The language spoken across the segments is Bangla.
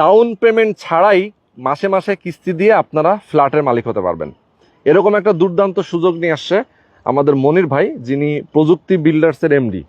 ডাউন পেমেন্ট ছাড়াই মাসে মাসে কিস্তি দিয়ে আপনারা ফ্ল্যাটের মালিক হতে পারবেন। এরকম একটা দুর্দান্ত সুযোগ নিয়ে আসছে আমাদের মনির ভাই, যিনি প্রযুক্তি বিল্ডার্সের এমডি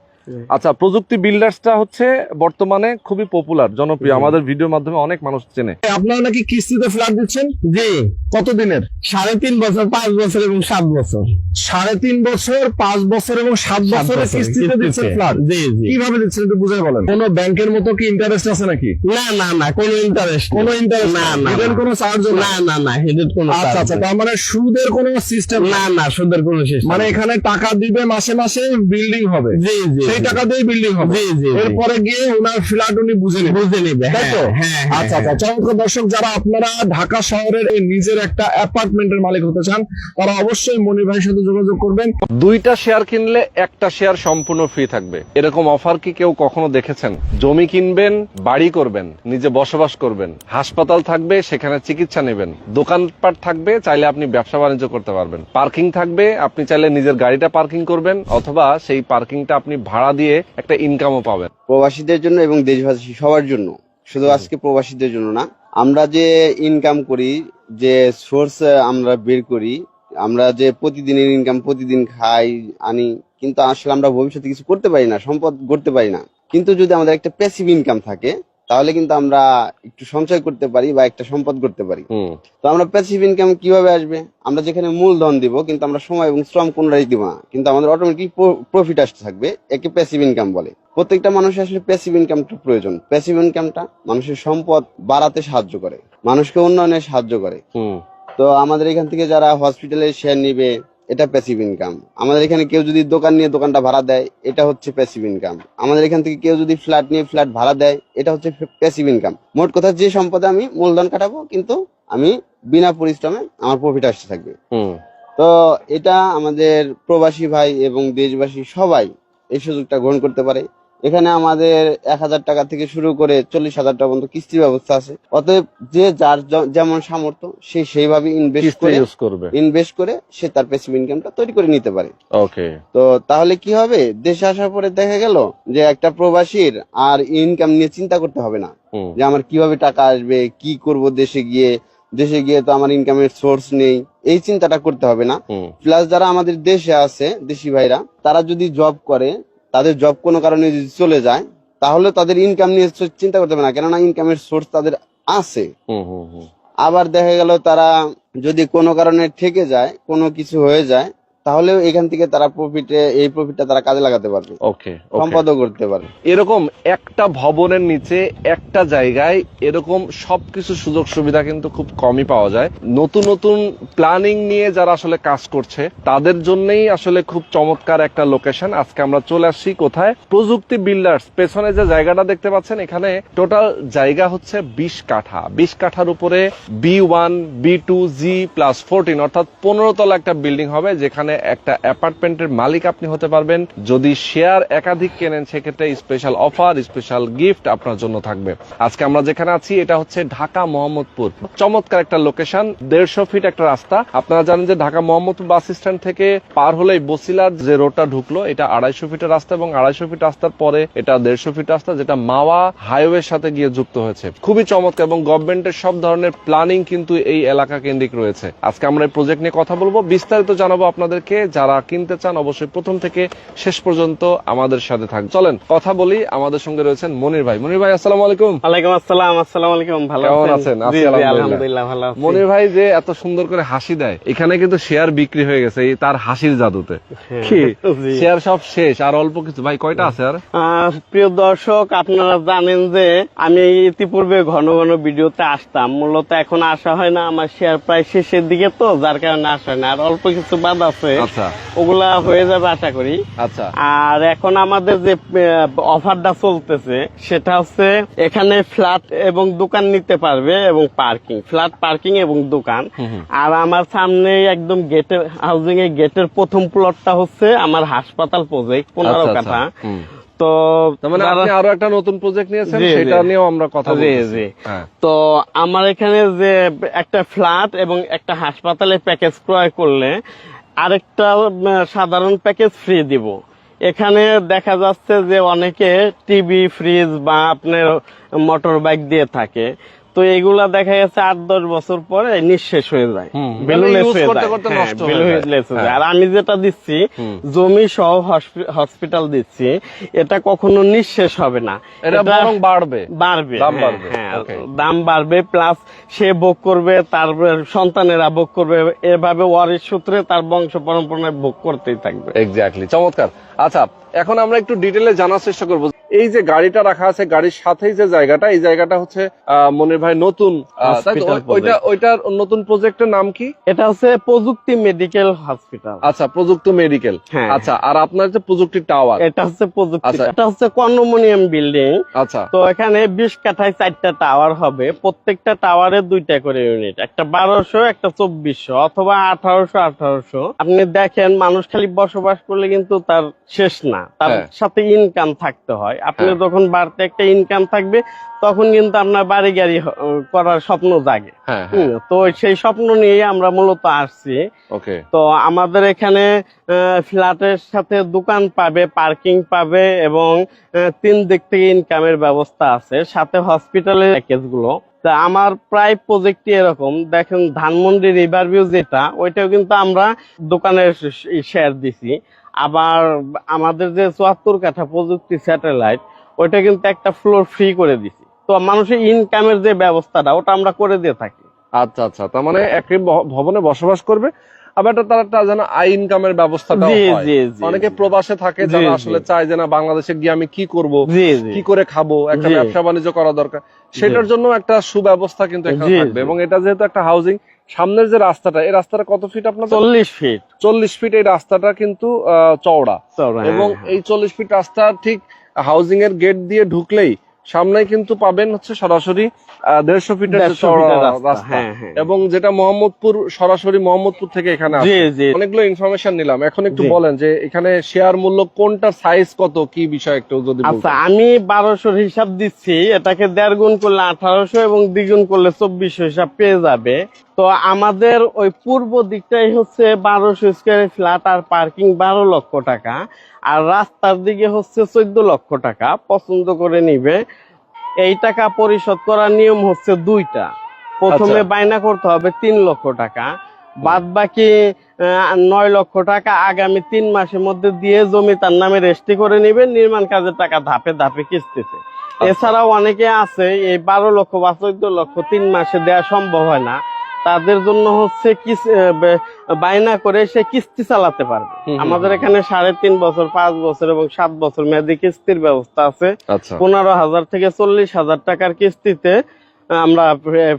আচ্ছা প্রযুক্তি বিল্ডার্সটা হচ্ছে বর্তমানে খুবই পপুলার জনপ্রিয়। আমাদের ভিডিওর মাধ্যমে অনেক মানুষ চেনে। আপনারা নাকি কিস্তিতে ফ্ল্যাট দিচ্ছেন? জি। কত দিনের সাড়ে তিন বছর পাঁচ বছর এবং সাত বছর। সাড়ে তিন বছর পাঁচ বছর এবং সাত বছরের কিস্তিতে দিচ্ছেন ফ্ল্যাট জি জি। কীভাবে দিচ্ছেন একটু বুঝাই বলেন। কোন ব্যাংকের মতো কি ইন্টারেস্ট আছে নাকি? না না না কোনো ইন্টারেস্ট কোনো ইন্টারেস্ট না, না, হিডেন। কোনো চার্জ না না না হেডেড কোনো আচ্ছা আচ্ছা তার মানে সুদের কোনো সিস্টেম না না সুদের কোনো শেষ মানে এখানে টাকা দিবে মাসে মাসে বিল্ডিং হবে। জি জি। সেই টাকা দিয়ে বিল্ডিং হবে। জি জি জি। এরপরে গিয়ে ওনার ফ্ল্যাট উনি বুঝে নেবেন বুঝে নিবে তাই হ্যাঁ তো? হ্যাঁ হ্যাঁ, আচ্ছা আচ্ছা। চমৎকার দর্শক যারা আপনারা ঢাকা শহরের নিজের একটা অ্যাপার্টমেন্টের মালিক হতে চান তারা অবশ্যই মনির ভাইয়ের সাথে যোগাযোগ করবেন। দুইটা শেয়ার কিনলে একটা শেয়ার সম্পূর্ণ ফ্রি থাকবে। এরকম অফার কি কেউ কখনো দেখেছেন? জমি কিনবেন বাড়ি করবেন নিজে বসবাস করবেন হাসপাতাল থাকবে সেখানে চিকিৎসা নেবেন দোকানপাট থাকবে চাইলে আপনি ব্যবসা বাণিজ্য করতে পারবেন। পার্কিং থাকবে আপনি চাইলে নিজের গাড়িটা পার্কিং করবেন অথবা সেই পার্কিংটা আপনি ভাড়া দিয়ে একটা ইনকামও পাবেন। প্রবাসীদের জন্য এবং দেশবাসী সবার জন্য। শুধু আজকে প্রবাসীদের জন্য না আমরা যে ইনকাম করি যে সোর্স আমরা বের করি আমরা যে প্রতিদিনের ইনকাম প্রতিদিন খাই আনি কিন্তু আসলে আমরা ভবিষ্যতে কিছু করতে পারি না সম্পদ করতে পারি না। কিন্তু যদি আমাদের একটা প্যাসিভ ইনকাম থাকে তাহলে কিন্তু আমরা একটু সঞ্চয় করতে পারি বা একটা সম্পদ করতে পারি। তো আমরা প্যাসিভ ইনকাম কীভাবে আসবে? আমরা যেখানে মূলধন দিব কিন্তু আমরা সময় এবং শ্রম কোনটাই দিব না। কিন্তু আমাদের অটোমেটিক প্রফিট আসতে থাকবে একে প্যাসিভ ইনকাম বলে। প্রত্যেকটা মানুষের আসলে প্যাসিভ ইনকামটা প্রয়োজন। প্যাসিভ ইনকামটা মানুষের সম্পদ বাড়াতে সাহায্য করে মানুষকে উন্নয়নে সাহায্য করে। হুম। তো আমাদের এখান থেকে যারা হসপিটালে শেয়ার নিবে এটা প্যাসিভ ইনকাম আমাদের এখানে কেউ যদি দোকান নিয়ে দোকানটা ভাড়া দেয় এটা হচ্ছে প্যাসিভ ইনকাম আমাদের এখান থেকে কেউ যদি ফ্ল্যাট নিয়ে ফ্ল্যাট ভাড়া দেয় এটা হচ্ছে প্যাসিভ ইনকাম মোট কথা যে সম্পদে আমি মূলধন কাটাবো কিন্তু আমি বিনা পরিশ্রমে আমার প্রফিট আসতে থাকবে। তো এটা আমাদের প্রবাসী ভাই এবং দেশবাসী সবাই এই সুযোগটা গ্রহণ করতে পারে। এখানে আমাদের এক হাজার টাকা থেকে শুরু করে চল্লিশ হাজার টাকা পর্যন্ত কিস্তি ব্যবস্থা আছে। অতএব যে যার যেমন সামর্থ্য সে সেইভাবে ইনভেস্ট করে ইউজ করবে। ইনভেস্ট করে সে তার প্যাসিভ ইনকামটা তৈরি করে নিতে পারে। ওকে তো তাহলে কি হবে? দেশে আসার পরে দেখা গেল যে একটা প্রবাসীর আর ইনকাম নিয়ে চিন্তা করতে হবে না। যে আমার কীভাবে টাকা আসবে কি করব দেশে গিয়ে? দেশে গিয়ে তো আমার ইনকামের সোর্স নেই। এই চিন্তাটা করতে হবে না। প্লাস যারা আমাদের দেশে আছে দেশি ভাইরা তারা যদি জব করে তাদের জব কোনো কারণে যদি চলে যায় তাহলে তাদের ইনকাম নিয়ে চিন্তা করতে হবে না। কেননা ইনকামের সোর্স তাদের আছে। আবার দেখা গেল তারা যদি কোনো কারণে থেকে যায় কোনো কিছু হয়ে যায় তাহলেও এখান থেকে তারা প্রফিটে এই প্রফিটটা তারা কাজে লাগাতে পারবে। ওকে সম্পাদও করতে পারবে। এরকম একটা ভবনের নিচে একটা জায়গায় এরকম সবকিছু সুযোগ সুবিধা কিন্তু খুব কমই পাওয়া যায়। নতুন নতুন প্ল্যানিং নিয়ে যারা আসলে কাজ করছে তাদের জন্যই আসলে খুব চমৎকার একটা লোকেশন আজকে আমরা চলে আসছি কোথায়? প্রযুক্তি বিল্ডার্স পেছনে যে জায়গাটা দেখতে পাচ্ছেন এখানে টোটাল জায়গা হচ্ছে বিশ কাঠা। বিশ কাঠার উপরে B one B two G plus fourteen অর্থাৎ পনেরো তলা একটা বিল্ডিং হবে যেখানে একটা অ্যাপার্টমেন্টের মালিক আপনি হতে পারবেন। যদি শেয়ার একাধিক কেনেন, সেক্ষেত্রে স্পেশাল অফার স্পেশাল গিফট আপনার জন্য থাকবে। আজকে আমরা যেখানে আছি, এটা হচ্ছে ঢাকা মোহাম্মদপুর। চমৎকার একটা লোকেশন দেড়শো ফিট একটা রাস্তা। আপনারা জানেন যে ঢাকা মোহাম্মদপুর বাস স্ট্যান্ড থেকে পার হলেই বসিলার যে রোডটা ঢুকলো, এটা আড়াইশো ফিটের রাস্তা এবং আড়াইশো ফিট রাস্তার পরে এটা দেড়শো ফিট রাস্তা, যেটা মাওয়া হাইওয়ের সাথে গিয়ে যুক্ত হয়েছে। খুবই চমৎকার এবং গভর্নমেন্টের সব ধরনের প্ল্যানিং কিন্তু এই এলাকা কেন্দ্রিক রয়েছে। আজকে আমরা এই প্রজেক্ট নিয়ে কথা বলব। বিস্তারিত জানাব আপনাদেরকে যারা কিনতে চান অবশ্যই প্রথম থেকে শেষ পর্যন্ত আমাদের সাথে থাক। চলেন কথা বলি আমাদের সঙ্গে রয়েছেন মনির ভাই। মনির ভাই আসসালামু আলাইকুম। ওয়ালাইকুম আসসালাম আসসালামু আলাইকুম ভালো কেমন আছেন? আলহামদুলিল্লাহ। আলহামদুলিল্লাহ ভালো আছি। মনির ভাই যে এত সুন্দর করে হাসি দেয় এখানে কিন্তু শেয়ার বিক্রি হয়ে গেছে এই তার হাসির জাদুতে। কি? শেয়ার সব শেষ আর অল্প কিছু। ভাই কয়টা আছে আর? প্রিয় দর্শক আপনারা জানেন যে আমি ইতিপূর্বে ঘন ঘন ভিডিওতে আসতাম। মূলত এখন আসা হয় না আমার শেয়ার প্রায় শেষের দিকে তো যার কারণে আসা হয় না। আর অল্প কিছু বাদ আছে। আচ্ছা। ওগুলা হয়ে যাবে আশা করি। আচ্ছা। আর এখন আমাদের যে অফারটা চলতেছে সেটা হচ্ছে এখানে ফ্ল্যাট এবং দোকান নিতে পারবে এবং পার্কিং ফ্ল্যাট পার্কিং এবং দোকান। আর আমার সামনে একদম গেটের হাউজিং এর গেটের প্রথম প্লটটা হচ্ছে আমার হাসপাতাল প্রজেক্ট পনেরো আচ্ছা, আচ্ছা। কাঠা। তো মানে আপনি আরও একটা নতুন প্রজেক্ট নিয়েছেন জি, জি। সেটা নিয়েও আমরা কথা জি, বলতেছি। জি। তো আমার এখানে যে একটা ফ্ল্যাট এবং একটা হাসপাতালে প্যাকেজ ক্রয় করলে আরেকটা সাধারণ প্যাকেজ ফ্রি দিব। এখানে দেখা যাচ্ছে যে অনেকে টিভি ফ্রিজ বা আপনার মোটর বাইক দিয়ে থাকে। তো এগুলা দেখা যাচ্ছে আট দশ বছর পরে নিঃশেষ হয়ে যায়। হয়ে হ্যাঁ, হয়ে হয়ে। হ্যাঁ। আর আমি যেটা দিচ্ছি জমি সহ হসপিটাল দিচ্ছি এটা কখনো নিঃশেষ হবে না। এটা বরং বাড়বে। বাড়বে দাম হ্যাঁ, বাড়বে, হ্যাঁ দাম বাড়বে প্লাস সে ভোগ করবে তার সন্তানেরা ভোগ করবে এভাবে ওয়ারিশ সূত্রে তার বংশ পরম্পরায় ভোগ করতেই থাকবে। এক্স্যাক্টলি চমৎকার। আচ্ছা এখন আমরা একটু ডিটেলে জানার চেষ্টা করব। এই যে গাড়িটা রাখা আছে গাড়ির সাথেই যে জায়গাটা এই জায়গাটা হচ্ছে মনির ভাই নতুন ওইটা ওইটার নতুন প্রজেক্টের নাম কি? এটা হচ্ছে প্রযুক্তি মেডিকেল হসপিটাল আচ্ছা প্রযুক্ত মেডিকেল হ্যাঁ। আচ্ছা আর আপনার যে প্রযুক্তি টাওয়ার এটা হচ্ছে প্রযুক্তি আচ্ছা। এটা হচ্ছে কন্ডোমিনিয়াম বিল্ডিং আচ্ছা। তো এখানে বিশ কাঠায় চারটা টাওয়ার হবে। প্রত্যেকটা টাওয়ারে দুইটা করে ইউনিট একটা বারোশো একটা চব্বিশশো অথবা আঠারোশো আঠারোশো। আপনি দেখেন মানুষ খালি বসবাস করলে কিন্তু তার শেষ না। তার হ্যাঁ। সাথে ইনকাম থাকতে হয়। আপনি হ্যাঁ। যখন বাড়তে একটা ইনকাম থাকবে তখন কিন্তু আপনার বাড়ি গাড়ি করার স্বপ্ন জাগে। হ্যাঁ তো সেই স্বপ্ন নিয়ে আমরা মূলত আসছি। তো আমাদের এখানে ফ্ল্যাটের সাথে দোকান পাবে পার্কিং পাবে এবং তিন দিক থেকে ইনকামের ব্যবস্থা আছে। সাথে হসপিটালের প্যাকেজগুলো। তা আমার প্রায় প্রজেক্টই এরকম। দেখেন ধানমন্ডি রিভার ভিউ যেটা ওইটাও কিন্তু আমরা দোকানের শেয়ার দিছি। আবার আমাদের যে চুয়াত্তর কাঠা প্রযুক্তি স্যাটেলাইট ওইটা কিন্তু একটা ফ্লোর ফ্রি করে দিছি। তো মানুষের ইনকামের যে ব্যবস্থাটা ওটা আমরা করে দিয়ে থাকি। আচ্ছা আচ্ছা। তার মানে একই ভবনে বসবাস করবে আবার একটা তার একটা যেন আই ইনকামের ব্যবস্থাটা জি জি জি অনেকে প্রবাসে থাকে যারা আসলে চায় যে না বাংলাদেশে গিয়ে আমি কি করব জি জি। কি করে খাব একটা ব্যবসা বাণিজ্য করা দরকার। সেটার জন্য একটা সুব্যবস্থা কিন্তু এখানে থাকবে এবং এটা যেহেতু একটা হাউজিং সামনের যে রাস্তাটা এই রাস্তাটা কত ফিট আপনার চল্লিশ ফিট চল্লিশ ফিট এই রাস্তাটা কিন্তু আহ, চওড়া। চওড়া, এবং হ্যাঁ, এই চল্লিশ ফিট রাস্তা ঠিক হাউজিং এর গেট দিয়ে ঢুকলেই সামনে কিন্তু পাবেন হচ্ছে সরাসরি দেড়শো ফিটের যে 150 চওড়া ফিটের রাস্তা, রাস্তা। হ্যাঁ, হ্যাঁ। এবং যেটা মোহাম্মদপুর সরাসরি মোহাম্মদপুর থেকে এখানে অনেকগুলো ইনফরমেশন নিলাম। এখন একটু বলেন যে এখানে শেয়ার মূল্য কোনটা সাইজ কত কি বিষয় একটু যদি আচ্ছা আমি বারোশোর হিসাব দিচ্ছি। এটাকে দেড় গুণ করলে আঠারোশো এবং দ্বিগুণ করলে চব্বিশশো হিসাব পেয়ে যাবে। তো আমাদের ওই পূর্ব দিকটাই হচ্ছে বারোশো স্কোয়ার ফ্ল্যাট আর পার্কিং বারো লক্ষ টাকা। আর রাস্তার দিকে হচ্ছে চোদ্দ লক্ষ টাকা। পছন্দ করে নিবে। এই টাকা পরিশোধ করার নিয়ম হচ্ছে দুইটা। প্রথমে আচ্ছা। বায়না করতে হবে তিন লক্ষ টাকা। বাদ বাকি নয় লক্ষ টাকা আগামী তিন মাসের মধ্যে দিয়ে জমি তার নামে রেজিস্ট্রি করে নেবেন নির্মাণ কাজের টাকা ধাপে ধাপে কিস্তিতে। এছাড়াও অনেকে আছে এই বারো লক্ষ বা চোদ্দ লক্ষ তিন মাসে দেওয়া সম্ভব হয় না। তাদের জন্য হচ্ছে বায়না করে সে কিস্তি চালাতে পারবে। আমাদের এখানে সাড়ে তিন বছর পাঁচ বছর এবং সাত বছর মেয়াদি কিস্তির ব্যবস্থা আছে। আচ্ছা। পনেরো হাজার থেকে চল্লিশ হাজার টাকার কিস্তিতে আমরা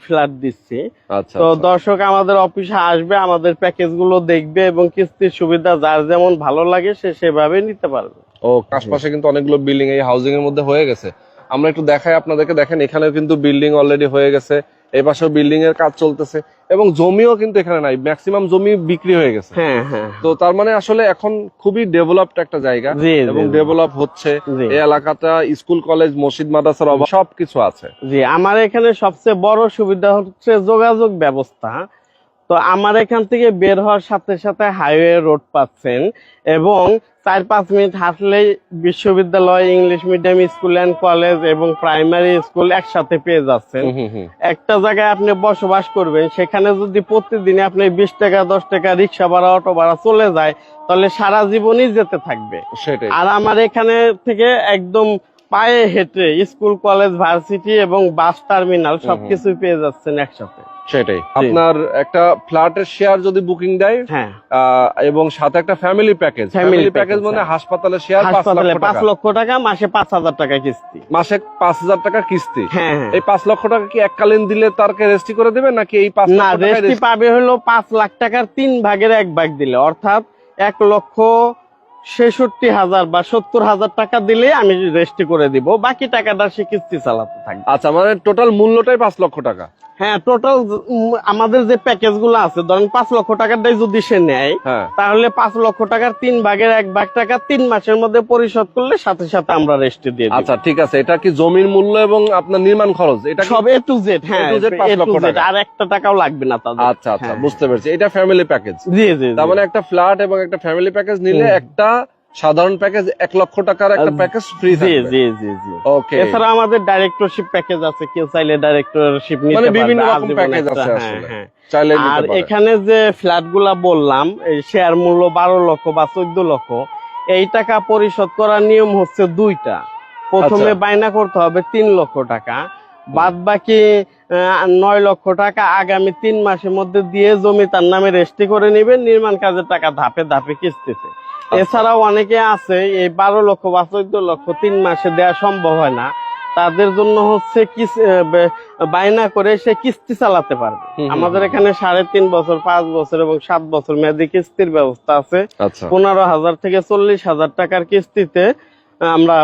ফ্ল্যাট দিচ্ছি। আচ্ছা তো আচ্ছা। দর্শক আমাদের অফিসে আসবে আমাদের প্যাকেজগুলো দেখবে এবং কিস্তির সুবিধা যার যেমন ভালো লাগে সে সেভাবে নিতে পারবে। ও আশপাশে কিন্তু অনেকগুলো বিল্ডিং এই হাউজিং এর মধ্যে হয়ে গেছে। আমরা একটু দেখাই আপনাদেরকে। দেখেন এখানে কিন্তু বিল্ডিং অলরেডি হয়ে গেছে। এই পাশেও বিল্ডিং এর কাজ চলতেছে এবং জমিও কিন্তু এখানে নাই ম্যাক্সিমাম জমি বিক্রি হয়ে গেছে। হ্যাঁ হ্যাঁ তো তার মানে আসলে এখন খুবই ডেভেলপড একটা জায়গা এবং। ডেভেলপ হচ্ছে। এই এলাকাটা স্কুল কলেজ মসজিদ মাদ্রাসার অভাব সবকিছু আছে। জি আমার এখানে সবচেয়ে বড় সুবিধা হচ্ছে যোগাযোগ ব্যবস্থা। তো আমার এখান থেকে বের হওয়ার সাথে সাথে হাইওয়ে রোড পাচ্ছেন এবং চার পাঁচ মিনিট হাঁটলেই বিশ্ববিদ্যালয় English medium school and college এবং প্রাইমারি স্কুল একসাথে পেয়ে যাচ্ছেন। একটা জায়গায় আপনি বসবাস করবেন সেখানে যদি প্রতিদিন আপনি বিশ টাকা দশ টাকা রিক্সা ভাড়া অটো ভাড়া চলে যায় তাহলে সারা জীবনই যেতে থাকবে। আর আমার এখানে থেকে একদম পায়ে হেঁটে স্কুল কলেজ ভার্সিটি এবং বাস টার্মিনাল সবকিছু পেয়ে যাচ্ছেন একসাথে। সেটাই। আপনার একটা ফ্ল্যাটের শেয়ার যদি বুকিং দেয় হ্যাঁ। এবং সাথে একটা ফ্যামিলি প্যাকেজ ফ্যামিলি প্যাকেজ মানে হ্যাঁ। হাসপাতালের শেয়ার পাঁচ লক্ষ টাকা। মাসে পাঁচ হাজার টাকা কিস্তি। মাসে পাঁচ হাজার টাকা কিস্তি। হ্যাঁ এই পাঁচ লক্ষ টাকা কি এককালীন দিলে তারকে রেজিস্ট্রি করে দেবে নাকি এই পাঁচ না রেস্টি পাবে হলো পাঁচ লাখ টাকার তিন ভাগের এক ভাগ দিলে। অর্থাৎ এক লক্ষ ছেষট্টি হাজার বা সত্তর হাজার টাকা দিলে আমি রেস্টি করে দিব। বাকি টাকাটা সে কিস্তি চালাতে থাকবে। আচ্ছা মানে টোটাল মূল্যটাই পাঁচ লক্ষ টাকা। হ্যাঁ টোটাল আমাদের যে প্যাকেজগুলো আছে ধরেন পাঁচ লক্ষ টাকাটাই যদি সে নেয় হ্যাঁ। তাহলে পাঁচ লক্ষ টাকার তিন ভাগের এক ভাগ টাকা তিন মাসের মধ্যে পরিশোধ করলে সাথে সাথে আমরা রেস্টে দিয়ে দিই। আচ্ছা ঠিক আছে এটা কি জমির মূল্য এবং আপনার নির্মাণ খরচ? এটা সব এ টু জেড হ্যাঁ। আর একটা টাকাও লাগবে না তাদের। আচ্ছা আচ্ছা হ্যাঁ। বুঝতে পেরেছি। এটা ফ্যামিলি প্যাকেজ জি জি তার মানে একটা ফ্ল্যাট এবং একটা ফ্যামিলি প্যাকেজ নিলে একটা সাধারণ প্যাকেজ এক লক্ষ টাকার একটা প্যাকেজ ফ্রি জি জি জি জি। ওকে এছাড়া আমাদের ডাইরেক্টরশিপ প্যাকেজ আছে কেউ চাইলে ডাইরেক্টরশিপ নিতে মানে পারবে বিভিন্ন রকম প্যাকেজ আছে হ্যাঁ, আসলে। হ্যাঁ। চাইলে আর এখানে যে ফ্ল্যাটগুলা বললাম এই শেয়ার মূল্য বারো লক্ষ বা চোদ্দ লক্ষ এই টাকা পরিশোধ করার নিয়ম হচ্ছে দুইটা। প্রথমে আচ্ছা। বাইনা করতে হবে তিন লক্ষ টাকা। বাদ বাকি নয় লক্ষ টাকা আগামী তিন মাসের মধ্যে দিয়ে জমি তার নামে রেজিস্ট্রি করে নেবেন নির্মাণ কাজের টাকা ধাপে ধাপে কিস্তিতে। আচ্ছা। এছাড়াও অনেকে আছে এই বারো লক্ষ বা চোদ্দ লক্ষ তিন মাসে দেওয়া সম্ভব হয় না। তাদের জন্য হচ্ছে বায়না করে সে কিস্তি চালাতে পারবে। আমাদের এখানে সাড়ে তিন বছর পাঁচ বছর এবং সাত বছর মেয়াদি কিস্তির ব্যবস্থা আছে। আচ্ছা। পনেরো হাজার থেকে চল্লিশ হাজার টাকার কিস্তিতে আমরা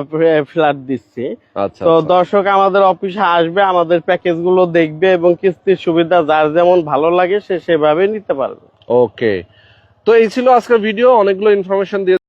ফ্ল্যাট দিচ্ছি। আচ্ছা তো আচ্ছা। দর্শক আমাদের অফিসে আসবে আমাদের প্যাকেজগুলো দেখবে এবং কিস্তির সুবিধা যার যেমন ভালো লাগে সে সেভাবে নিতে পারবে। ওকে। তো এই ছিল আজকের ভিডিও অনেকগুলো ইনফরমেশন দিয়ে